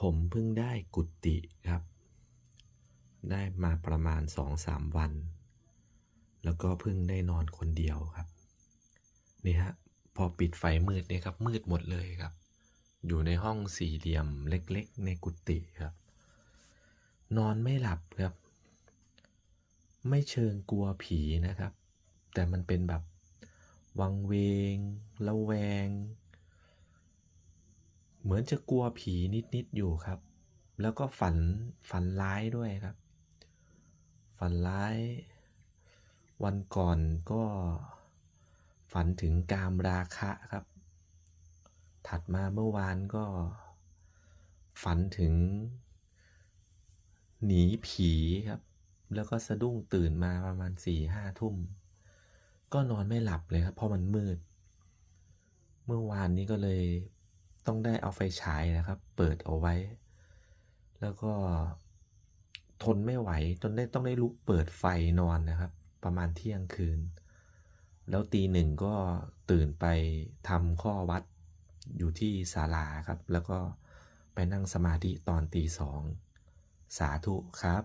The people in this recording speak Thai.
ผมเพิ่งได้กุฏิครับ ได้มาประมาณสองสามวัน แล้วก็เพิ่งได้นอนคนเดียวครับ นี่ฮะ พอปิดไฟมืดเนี่ยครับ มืดหมดเลยครับ อยู่ในห้องสี่เหลี่ยมเล็กๆ ในกุฏิครับ นอนไม่หลับครับ ไม่เชิงกลัวผีนะครับ แต่มันเป็นแบบ วังเวงระแวง เหมือนจะกลัวผีนิดๆอยู่ครับ แล้วก็ฝันฝันร้ายด้วยครับ ฝันร้าย วันก่อนก็ฝันถึงกามราคะครับ ถัดมาเมื่อวานก็ ฝันถึง หนีผีครับ แล้วก็สะดุ้งตื่นมาประมาณสี่ห้าทุ่ม ก็นอนไม่หลับเลยครับ เพราะมันมืด เมื่อวานนี้ก็เลย ต้องได้เอาไฟฉายนะครับ เปิดเอาไว้ แล้วก็ทนไม่ไหวจนได้ต้องได้ลุกเปิดไฟนอนนะครับ ประมาณเที่ยงคืน แล้วตีหนึ่งก็ตื่นไปทำข้อวัดอยู่ที่ศาลาครับ แล้วก็ไปนั่งสมาธิตอนตีสอง สาธุครับ